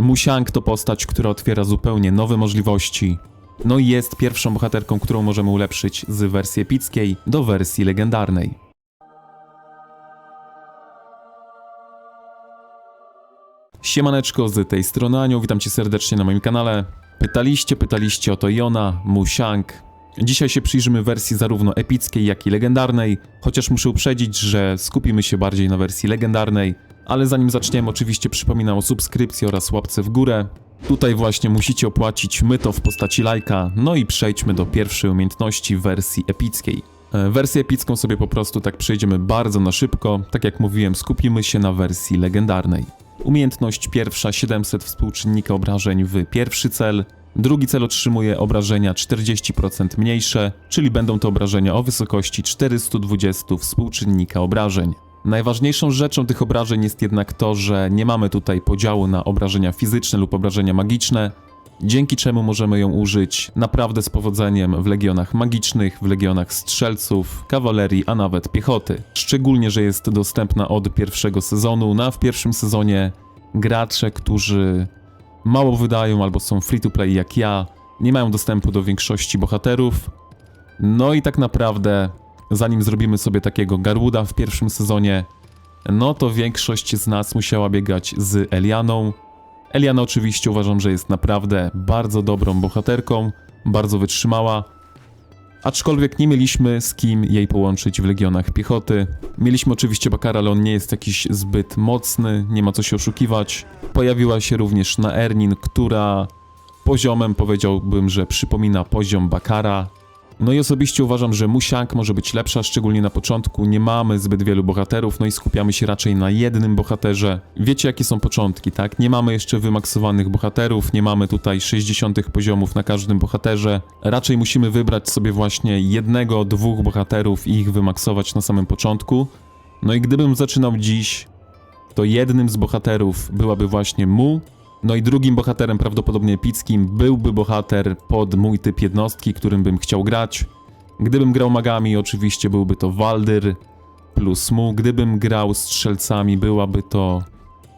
Musiang to postać, która otwiera zupełnie nowe możliwości. No i jest pierwszą bohaterką, którą możemy ulepszyć z wersji epickiej do wersji legendarnej. Siemaneczko, z tej strony Anioł, witam cię serdecznie na moim kanale. Pytaliście, pytaliście o to Jona, Musiang. Dzisiaj się przyjrzymy wersji zarówno epickiej, jak i legendarnej, chociaż muszę uprzedzić, że skupimy się bardziej na wersji legendarnej. Ale zanim zaczniemy, oczywiście przypominam o subskrypcji oraz łapce w górę. Tutaj właśnie musicie opłacić myto w postaci lajka, no i przejdźmy do pierwszej umiejętności wersji epickiej. E, Wersję epicką sobie po prostu tak przejdziemy bardzo na szybko, tak jak mówiłem, skupimy się na wersji legendarnej. Umiejętność pierwsza 700 współczynnika obrażeń w pierwszy cel. Drugi cel otrzymuje obrażenia 40% mniejsze, czyli będą to obrażenia o wysokości 420 współczynnika obrażeń. Najważniejszą rzeczą tych obrażeń jest jednak to, że nie mamy tutaj podziału na obrażenia fizyczne lub obrażenia magiczne, dzięki czemu możemy ją użyć naprawdę z powodzeniem w legionach magicznych, w legionach strzelców, kawalerii, a nawet piechoty. Szczególnie, że jest dostępna od pierwszego sezonu, no a w pierwszym sezonie gracze, którzy mało wydają albo są free to play jak ja, nie mają dostępu do większości bohaterów. No i tak naprawdę, zanim zrobimy sobie takiego Garwooda w pierwszym sezonie, no to większość z nas musiała biegać z Elianą. Eliana oczywiście uważam, że jest naprawdę bardzo dobrą bohaterką, bardzo wytrzymała. Aczkolwiek nie mieliśmy z kim jej połączyć w legionach piechoty. Mieliśmy oczywiście Bakara, ale on nie jest jakiś zbyt mocny, nie ma co się oszukiwać. Pojawiła się również na Ernin, która poziomem powiedziałbym, że przypomina poziom Bakara. No i osobiście uważam, że Musiang może być lepsza, szczególnie na początku. Nie mamy zbyt wielu bohaterów, no i skupiamy się raczej na jednym bohaterze. Wiecie, jakie są początki, tak? Nie mamy jeszcze wymaksowanych bohaterów, nie mamy tutaj 60 poziomów na każdym bohaterze. Raczej musimy wybrać sobie właśnie jednego, dwóch bohaterów i ich wymaksować na samym początku. No i gdybym zaczynał dziś, to jednym z bohaterów byłaby właśnie Mu, no i drugim bohaterem, prawdopodobnie epickim, byłby bohater pod mój typ jednostki, którym bym chciał grać. Gdybym grał magami, oczywiście byłby to Waldyr plus Mu. Gdybym grał strzelcami, byłaby to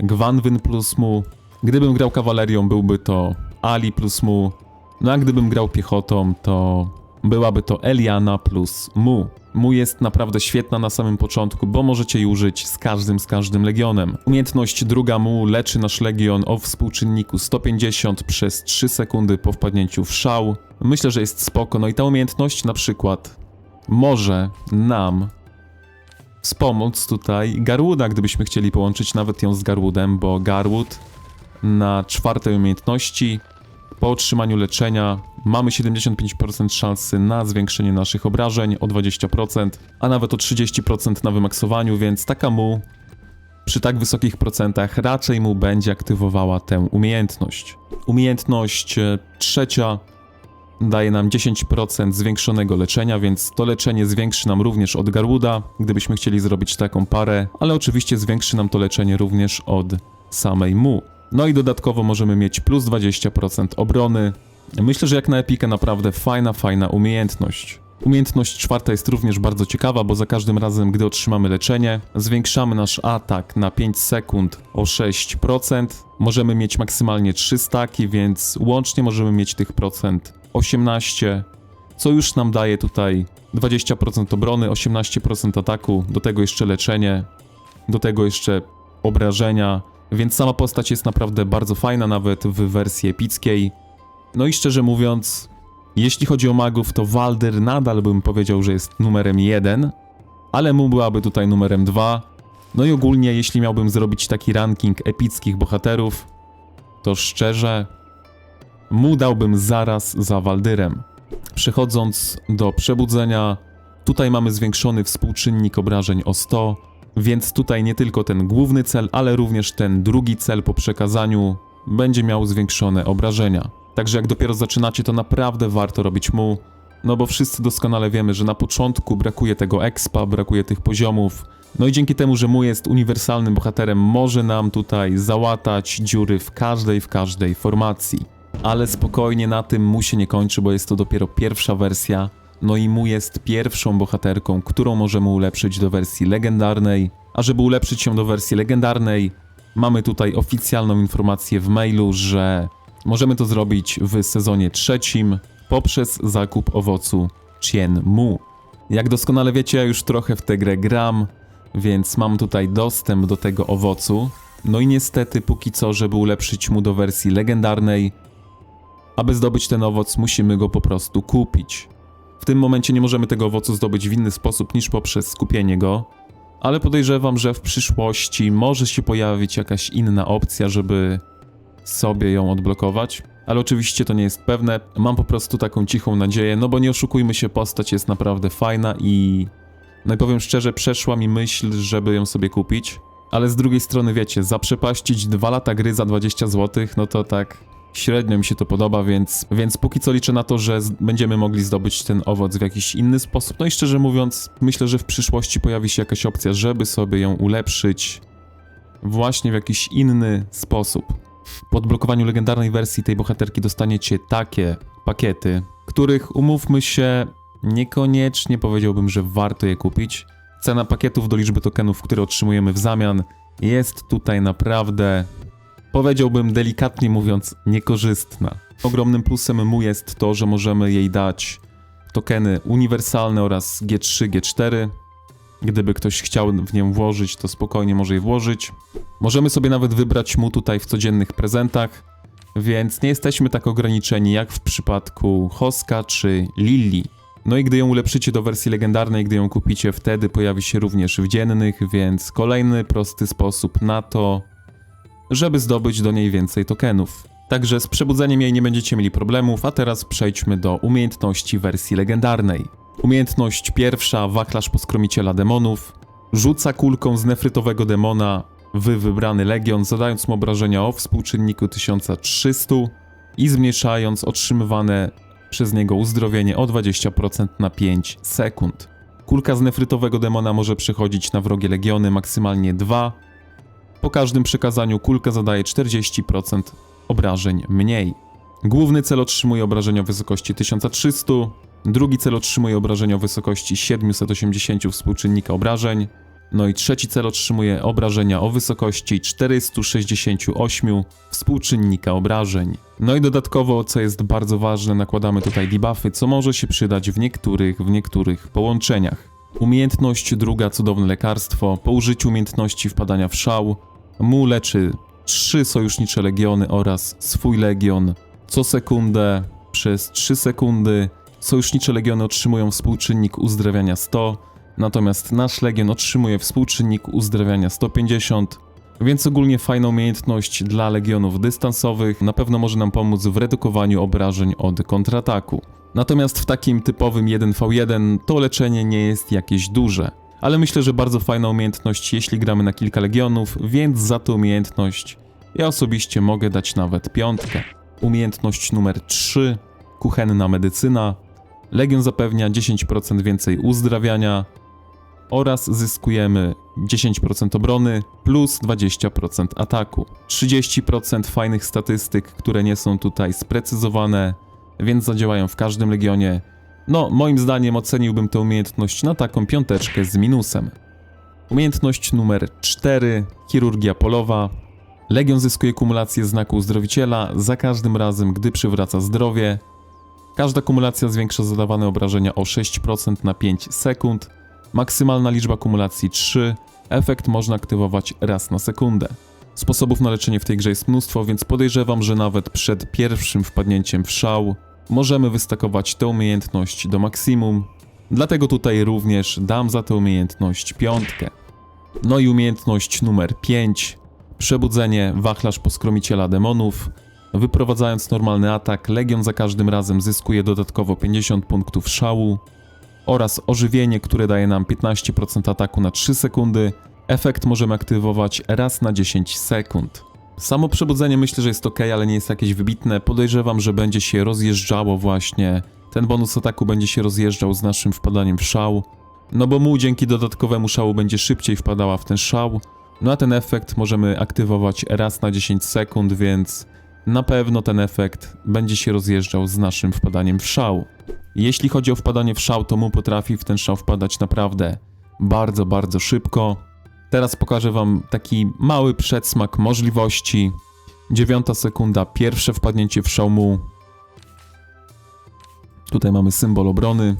Gwanwyn plus Mu. Gdybym grał kawalerią, byłby to Ali plus Mu. No a gdybym grał piechotą, to byłaby to Eliana plus Mu. Mu jest naprawdę świetna na samym początku, bo możecie jej użyć z każdym, z każdym legionem. Umiejętność druga Mu leczy nasz legion o współczynniku 150 przez 3 sekundy po wpadnięciu w szał. Myślę, że jest spoko. No i ta umiejętność na przykład może nam wspomóc tutaj Garwooda, gdybyśmy chcieli połączyć nawet ją z Garwoodem, bo Garwood na czwartej umiejętności po otrzymaniu leczenia mamy 75% szansy na zwiększenie naszych obrażeń o 20%, a nawet o 30% na wymaksowaniu, więc taka mu przy tak wysokich procentach raczej mu będzie aktywowała tę umiejętność. Umiejętność e, trzecia daje nam 10% zwiększonego leczenia, więc to leczenie zwiększy nam również od Garwooda, gdybyśmy chcieli zrobić taką parę, ale oczywiście zwiększy nam to leczenie również od samej mu. No i dodatkowo możemy mieć plus 20% obrony. Myślę, że jak na Epikę naprawdę fajna, fajna umiejętność. Umiejętność czwarta jest również bardzo ciekawa, bo za każdym razem, gdy otrzymamy leczenie, zwiększamy nasz atak na 5 sekund o 6%. Możemy mieć maksymalnie 3 staki, więc łącznie możemy mieć tych procent 18, co już nam daje tutaj 20% obrony, 18% ataku, do tego jeszcze leczenie, do tego jeszcze obrażenia, więc sama postać jest naprawdę bardzo fajna, nawet w wersji epickiej. No i szczerze mówiąc, jeśli chodzi o magów, to Waldyr nadal bym powiedział, że jest numerem 1, ale mu byłaby tutaj numerem 2. No i ogólnie, jeśli miałbym zrobić taki ranking epickich bohaterów, to szczerze, mu dałbym zaraz za Waldyrem. Przechodząc do przebudzenia, tutaj mamy zwiększony współczynnik obrażeń o 100, więc tutaj nie tylko ten główny cel, ale również ten drugi cel po przekazaniu będzie miał zwiększone obrażenia. Także jak dopiero zaczynacie, to naprawdę warto robić mu, no bo wszyscy doskonale wiemy, że na początku brakuje tego expa, brakuje tych poziomów. No i dzięki temu, że mu jest uniwersalnym bohaterem, może nam tutaj załatać dziury w każdej, w każdej formacji. Ale spokojnie na tym mu się nie kończy, bo jest to dopiero pierwsza wersja. No i mu jest pierwszą bohaterką, którą możemy ulepszyć do wersji legendarnej. A żeby ulepszyć ją do wersji legendarnej, mamy tutaj oficjalną informację w mailu, że możemy to zrobić w sezonie trzecim poprzez zakup owocu Chien Mu. Jak doskonale wiecie, ja już trochę w tę grę gram, więc mam tutaj dostęp do tego owocu. No i niestety, póki co, żeby ulepszyć mu do wersji legendarnej, aby zdobyć ten owoc, musimy go po prostu kupić. W tym momencie nie możemy tego owocu zdobyć w inny sposób niż poprzez skupienie go, ale podejrzewam, że w przyszłości może się pojawić jakaś inna opcja, żeby sobie ją odblokować. Ale oczywiście to nie jest pewne. Mam po prostu taką cichą nadzieję, no bo nie oszukujmy się, postać jest naprawdę fajna i. No i powiem szczerze, przeszła mi myśl, żeby ją sobie kupić. Ale z drugiej strony, wiecie, zaprzepaścić dwa lata gry za 20 zł, no to tak średnio mi się to podoba, więc, więc póki co liczę na to, że będziemy mogli zdobyć ten owoc w jakiś inny sposób. No i szczerze mówiąc, myślę, że w przyszłości pojawi się jakaś opcja, żeby sobie ją ulepszyć właśnie w jakiś inny sposób. Po odblokowaniu legendarnej wersji tej bohaterki dostaniecie takie pakiety, których umówmy się, niekoniecznie powiedziałbym, że warto je kupić. Cena pakietów do liczby tokenów, które otrzymujemy w zamian, jest tutaj naprawdę, powiedziałbym delikatnie mówiąc, niekorzystna. Ogromnym plusem mu jest to, że możemy jej dać tokeny uniwersalne oraz G3, G4. Gdyby ktoś chciał w nią włożyć, to spokojnie może je włożyć. Możemy sobie nawet wybrać mu tutaj w codziennych prezentach, więc nie jesteśmy tak ograniczeni jak w przypadku Hoska czy Lilli. No i gdy ją ulepszycie do wersji legendarnej, gdy ją kupicie, wtedy pojawi się również w dziennych, więc kolejny prosty sposób na to, żeby zdobyć do niej więcej tokenów. Także z przebudzeniem jej nie będziecie mieli problemów, a teraz przejdźmy do umiejętności wersji legendarnej. Umiejętność pierwsza, wachlarz poskromiciela demonów. Rzuca kulką z nefrytowego demona w wybrany legion, zadając mu obrażenia o współczynniku 1300 i zmniejszając otrzymywane przez niego uzdrowienie o 20% na 5 sekund. Kulka z nefrytowego demona może przechodzić na wrogie legiony maksymalnie 2. Po każdym przekazaniu kulka zadaje 40% obrażeń mniej. Główny cel otrzymuje obrażenia o wysokości 1300, drugi cel otrzymuje obrażenia o wysokości 780 współczynnika obrażeń, no i trzeci cel otrzymuje obrażenia o wysokości 468 współczynnika obrażeń. No i dodatkowo, co jest bardzo ważne, nakładamy tutaj debuffy, co może się przydać w niektórych, w niektórych połączeniach. Umiejętność druga, cudowne lekarstwo. Po użyciu umiejętności wpadania w szał, mu leczy trzy sojusznicze legiony oraz swój legion co sekundę przez 3 sekundy. Sojusznicze legiony otrzymują współczynnik uzdrawiania 100, natomiast nasz legion otrzymuje współczynnik uzdrawiania 150. Więc ogólnie fajna umiejętność dla legionów dystansowych, na pewno może nam pomóc w redukowaniu obrażeń od kontrataku. Natomiast w takim typowym 1v1 to leczenie nie jest jakieś duże. Ale myślę, że bardzo fajna umiejętność, jeśli gramy na kilka legionów, więc za tę umiejętność ja osobiście mogę dać nawet piątkę. Umiejętność numer 3, kuchenna medycyna. Legion zapewnia 10% więcej uzdrawiania oraz zyskujemy 10% obrony plus 20% ataku. 30% fajnych statystyk, które nie są tutaj sprecyzowane, więc zadziałają w każdym legionie. No, moim zdaniem oceniłbym tę umiejętność na taką piąteczkę z minusem. Umiejętność numer 4, chirurgia polowa. Legion zyskuje kumulację znaku uzdrowiciela za każdym razem, gdy przywraca zdrowie. Każda kumulacja zwiększa zadawane obrażenia o 6% na 5 sekund. Maksymalna liczba kumulacji 3. Efekt można aktywować raz na sekundę. Sposobów na leczenie w tej grze jest mnóstwo, więc podejrzewam, że nawet przed pierwszym wpadnięciem w szał możemy wystakować tę umiejętność do maksimum. Dlatego tutaj również dam za tę umiejętność piątkę. No i umiejętność numer 5. Przebudzenie wachlarz poskromiciela demonów. Wyprowadzając normalny atak, Legion za każdym razem zyskuje dodatkowo 50 punktów szału oraz ożywienie, które daje nam 15% ataku na 3 sekundy. Efekt możemy aktywować raz na 10 sekund. Samo przebudzenie myślę, że jest ok, ale nie jest jakieś wybitne. Podejrzewam, że będzie się rozjeżdżało właśnie. Ten bonus ataku będzie się rozjeżdżał z naszym wpadaniem w szał. No bo mu dzięki dodatkowemu szału będzie szybciej wpadała w ten szał. No a ten efekt możemy aktywować raz na 10 sekund, więc na pewno ten efekt będzie się rozjeżdżał z naszym wpadaniem w szał. Jeśli chodzi o wpadanie w szał, to mu potrafi w ten szał wpadać naprawdę bardzo, bardzo szybko. Teraz pokażę wam taki mały przedsmak możliwości. Dziewiąta sekunda, pierwsze wpadnięcie w szałmu. Tutaj mamy symbol obrony.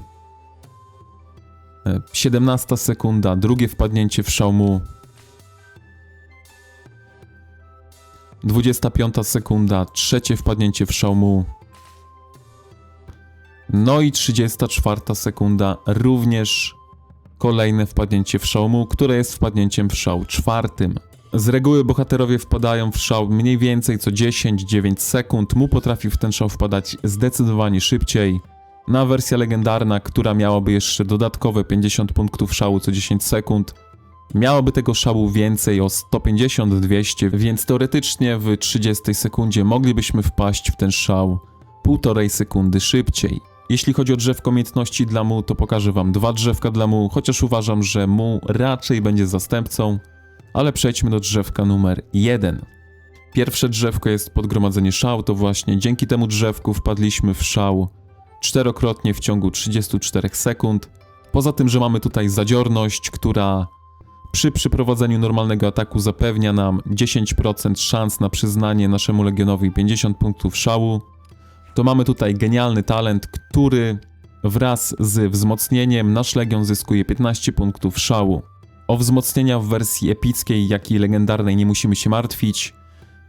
E, 17 sekunda, drugie wpadnięcie w szałmu. 25 sekunda, trzecie wpadnięcie w szałmu. No i 34 sekunda, również kolejne wpadnięcie w szałmu, które jest wpadnięciem w szał czwartym. Z reguły bohaterowie wpadają w szał mniej więcej co 10-9 sekund, mu potrafi w ten szał wpadać zdecydowanie szybciej. Na wersja legendarna, która miałaby jeszcze dodatkowe 50 punktów szału co 10 sekund, miałoby tego szału więcej o 150-200, więc teoretycznie w 30 sekundzie moglibyśmy wpaść w ten szał półtorej sekundy szybciej. Jeśli chodzi o drzewko umiejętności dla mu, to pokażę wam dwa drzewka dla mu, chociaż uważam, że mu raczej będzie zastępcą, ale przejdźmy do drzewka numer 1. Pierwsze drzewko jest podgromadzenie szał, to właśnie dzięki temu drzewku wpadliśmy w szał czterokrotnie w ciągu 34 sekund. Poza tym, że mamy tutaj zadziorność, która przy przeprowadzeniu normalnego ataku zapewnia nam 10% szans na przyznanie naszemu legionowi 50 punktów szału, to mamy tutaj genialny talent, który wraz z wzmocnieniem nasz legion zyskuje 15 punktów szału. O wzmocnienia w wersji epickiej, jak i legendarnej nie musimy się martwić,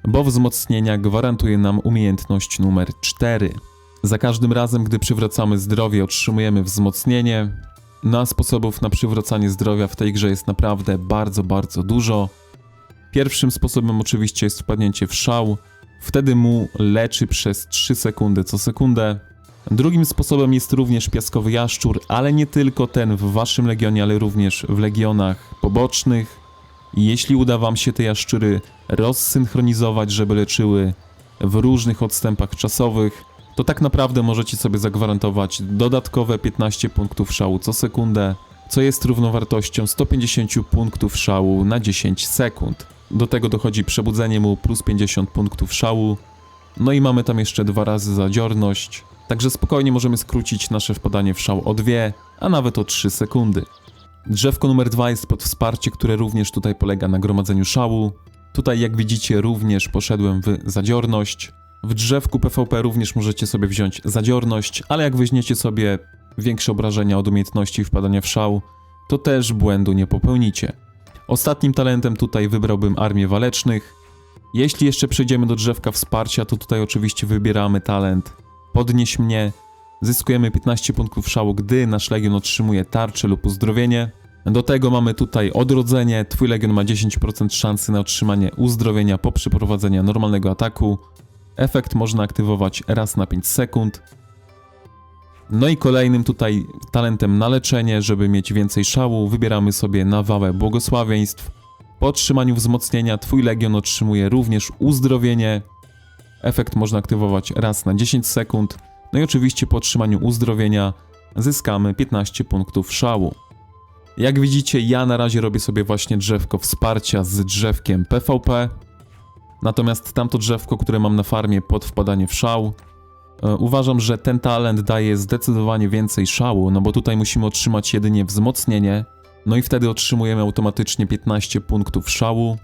bo wzmocnienia gwarantuje nam umiejętność numer 4. Za każdym razem, gdy przywracamy zdrowie, otrzymujemy wzmocnienie. Na sposobów na przywracanie zdrowia w tej grze jest naprawdę bardzo, bardzo dużo. Pierwszym sposobem oczywiście jest wpadnięcie w szał. Wtedy mu leczy przez 3 sekundy co sekundę. Drugim sposobem jest również piaskowy jaszczur, ale nie tylko ten w waszym legionie, ale również w legionach pobocznych. Jeśli uda wam się te jaszczury rozsynchronizować, żeby leczyły w różnych odstępach czasowych, to tak naprawdę możecie sobie zagwarantować dodatkowe 15 punktów szału co sekundę, co jest równowartością 150 punktów szału na 10 sekund. Do tego dochodzi przebudzenie mu plus 50 punktów szału. No i mamy tam jeszcze dwa razy zadziorność, także spokojnie możemy skrócić nasze wpadanie w szał o 2, a nawet o 3 sekundy. Drzewko numer 2 jest pod wsparcie, które również tutaj polega na gromadzeniu szału. Tutaj jak widzicie również poszedłem w zadziorność. W drzewku PvP również możecie sobie wziąć zadziorność, ale jak weźmiecie sobie większe obrażenia od umiejętności wpadania w szał, to też błędu nie popełnicie. Ostatnim talentem tutaj wybrałbym Armię Walecznych. Jeśli jeszcze przejdziemy do drzewka wsparcia, to tutaj oczywiście wybieramy talent Podnieś mnie. Zyskujemy 15 punktów szału, gdy nasz legion otrzymuje tarczę lub uzdrowienie. Do tego mamy tutaj odrodzenie. Twój legion ma 10% szansy na otrzymanie uzdrowienia po przeprowadzeniu normalnego ataku. Efekt można aktywować raz na 5 sekund. No i kolejnym tutaj talentem na leczenie, żeby mieć więcej szału, wybieramy sobie nawałę błogosławieństw. Po otrzymaniu wzmocnienia Twój legion otrzymuje również uzdrowienie. Efekt można aktywować raz na 10 sekund. No i oczywiście po otrzymaniu uzdrowienia zyskamy 15 punktów szału. Jak widzicie, ja na razie robię sobie właśnie drzewko wsparcia z drzewkiem PvP. Natomiast tamto drzewko, które mam na farmie pod wpadanie w szał, uważam, że ten talent daje zdecydowanie więcej szału, no bo tutaj musimy otrzymać jedynie wzmocnienie, no i wtedy otrzymujemy automatycznie 15 punktów szału.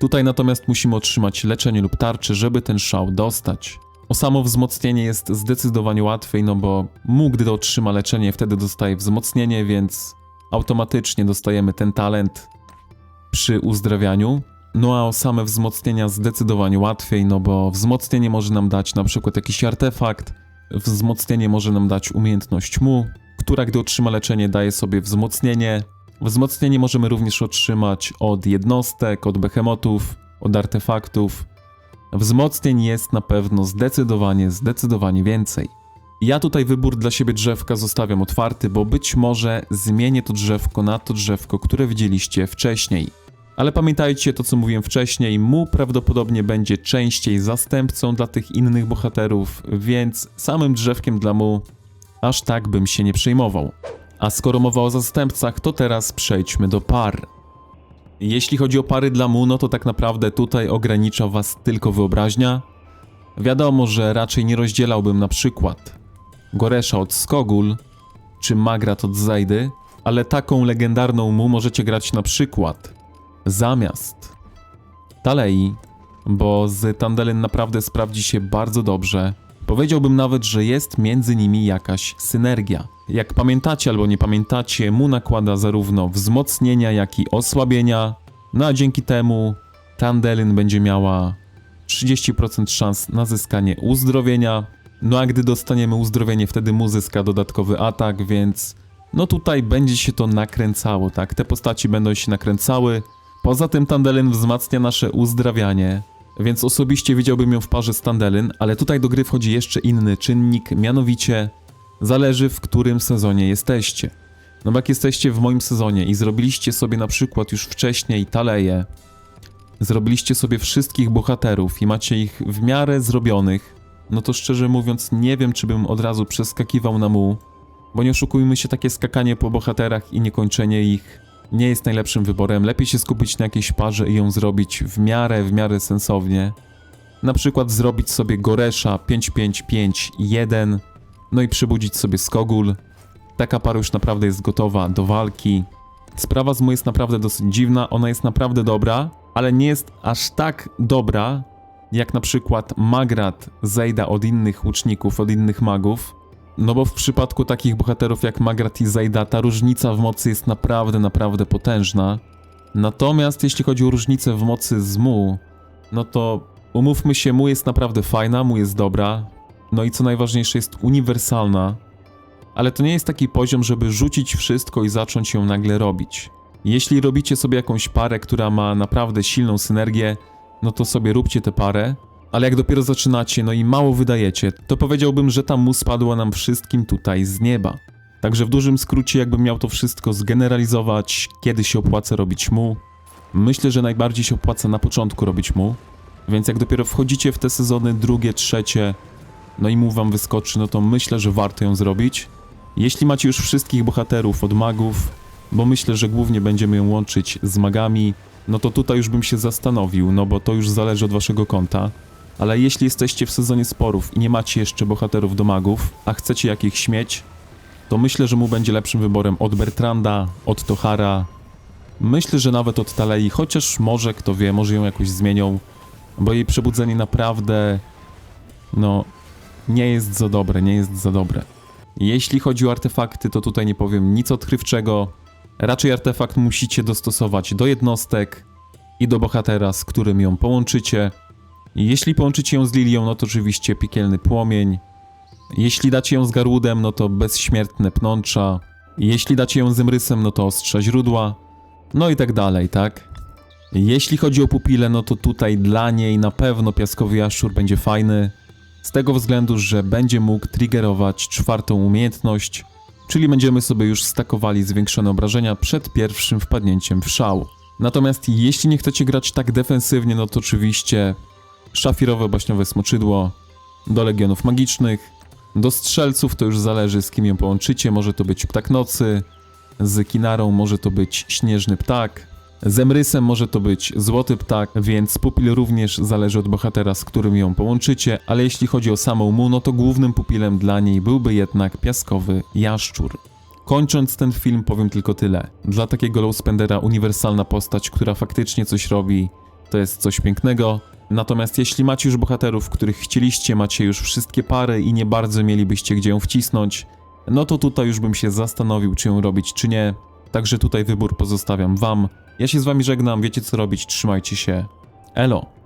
Tutaj natomiast musimy otrzymać leczenie lub tarczę, żeby ten szał dostać. O samo wzmocnienie jest zdecydowanie łatwiej, no bo mu, gdy otrzyma leczenie, wtedy dostaje wzmocnienie, więc automatycznie dostajemy ten talent przy uzdrawianiu. No a o same wzmocnienia zdecydowanie łatwiej, no bo wzmocnienie może nam dać na przykład jakiś artefakt, wzmocnienie może nam dać umiejętność mu, która gdy otrzyma leczenie daje sobie wzmocnienie. Wzmocnienie możemy również otrzymać od jednostek, od behemotów, od artefaktów. Wzmocnień jest na pewno zdecydowanie, zdecydowanie więcej. Ja tutaj wybór dla siebie drzewka zostawiam otwarty, bo być może zmienię to drzewko na to drzewko, które widzieliście wcześniej. Ale pamiętajcie to, co mówiłem wcześniej, mu prawdopodobnie będzie częściej zastępcą dla tych innych bohaterów, więc samym drzewkiem dla mu aż tak bym się nie przejmował. A skoro mowa o zastępcach, to teraz przejdźmy do par. Jeśli chodzi o pary dla mu, no to tak naprawdę tutaj ogranicza was tylko wyobraźnia. Wiadomo, że raczej nie rozdzielałbym na przykład Goresza od Skogul czy Magrat od Zajdy, ale taką legendarną mu możecie grać na przykład zamiast Talei, bo z Tandelyn naprawdę sprawdzi się bardzo dobrze. Powiedziałbym nawet, że jest między nimi jakaś synergia. Jak pamiętacie albo nie pamiętacie, Mu nakłada zarówno wzmocnienia, jak i osłabienia, no a dzięki temu Tandelyn będzie miała 30% szans na zyskanie uzdrowienia. No a gdy dostaniemy uzdrowienie, wtedy mu zyska dodatkowy atak, więc no tutaj będzie się to nakręcało, tak? Te postaci będą się nakręcały. Poza tym Tandelyn wzmacnia nasze uzdrawianie, więc osobiście widziałbym ją w parze z Tandelyn, ale tutaj do gry wchodzi jeszcze inny czynnik, mianowicie zależy w którym sezonie jesteście. No jak jesteście w moim sezonie i zrobiliście sobie na przykład już wcześniej Taleję, zrobiliście sobie wszystkich bohaterów i macie ich w miarę zrobionych, no to szczerze mówiąc nie wiem, czy bym od razu przeskakiwał na mu, bo nie oszukujmy się, takie skakanie po bohaterach i niekończenie ich nie jest najlepszym wyborem. Lepiej się skupić na jakiejś parze i ją zrobić w miarę, w miarę sensownie. Na przykład zrobić sobie Goresza 5-5-5-1, no i przebudzić sobie Skogul. Taka para już naprawdę jest gotowa do walki. Sprawa z mu jest naprawdę dosyć dziwna, ona jest naprawdę dobra, ale nie jest aż tak dobra, jak na przykład Magrat Zejda od innych łuczników, od innych magów. No bo w przypadku takich bohaterów jak Magrat i Zejda ta różnica w mocy jest naprawdę, naprawdę potężna. Natomiast jeśli chodzi o różnicę w mocy z Mu, no to umówmy się, Mu jest naprawdę fajna, Mu jest dobra. No i co najważniejsze jest uniwersalna. Ale to nie jest taki poziom, żeby rzucić wszystko i zacząć ją nagle robić. Jeśli robicie sobie jakąś parę, która ma naprawdę silną synergię, no to sobie róbcie tę parę, ale jak dopiero zaczynacie, no i mało wydajecie, to powiedziałbym, że ta mu spadła nam wszystkim tutaj z nieba. Także w dużym skrócie, jakbym miał to wszystko zgeneralizować, kiedy się opłaca robić mu, myślę, że najbardziej się opłaca na początku robić mu, więc jak dopiero wchodzicie w te sezony drugie, trzecie, no i mu wam wyskoczy, no to myślę, że warto ją zrobić. Jeśli macie już wszystkich bohaterów od magów, bo myślę, że głównie będziemy ją łączyć z magami, no to tutaj już bym się zastanowił, no bo to już zależy od waszego konta. Ale jeśli jesteście w sezonie sporów i nie macie jeszcze bohaterów do magów, a chcecie jakichś mieć, to myślę, że mu będzie lepszym wyborem od Bertranda, od Tohara. Myślę, że nawet od Talei, chociaż może, kto wie, może ją jakoś zmienią, bo jej przebudzenie naprawdę, no, nie jest za dobre, nie jest za dobre. Jeśli chodzi o artefakty, to tutaj nie powiem nic odkrywczego. Raczej artefakt musicie dostosować do jednostek i do bohatera, z którym ją połączycie. Jeśli połączycie ją z Lilią, no to oczywiście piekielny płomień. Jeśli dacie ją z Garudem, no to bezśmiertne pnącza. Jeśli dacie ją z Emrysem, no to ostrza źródła. No i tak dalej, tak? Jeśli chodzi o pupilę, no to tutaj dla niej na pewno piaskowy jaszczur będzie fajny. Z tego względu, że będzie mógł triggerować czwartą umiejętność, czyli będziemy sobie już stakowali zwiększone obrażenia przed pierwszym wpadnięciem w szał. Natomiast jeśli nie chcecie grać tak defensywnie, no to oczywiście szafirowe baśniowe smoczydło do legionów magicznych, do strzelców to już zależy z kim ją połączycie, może to być ptak nocy, z kinarą może to być śnieżny ptak, z Emrysem może to być złoty ptak, więc pupil również zależy od bohatera, z którym ją połączycie, ale jeśli chodzi o samą mu, no to głównym pupilem dla niej byłby jednak piaskowy jaszczur. Kończąc ten film powiem tylko tyle. Dla takiego low spendera uniwersalna postać, która faktycznie coś robi, to jest coś pięknego. Natomiast jeśli macie już bohaterów, których chcieliście, macie już wszystkie pary i nie bardzo mielibyście gdzie ją wcisnąć, no to tutaj już bym się zastanowił, czy ją robić, czy nie. Także tutaj wybór pozostawiam wam. Ja się z wami żegnam, wiecie co robić, trzymajcie się. Elo!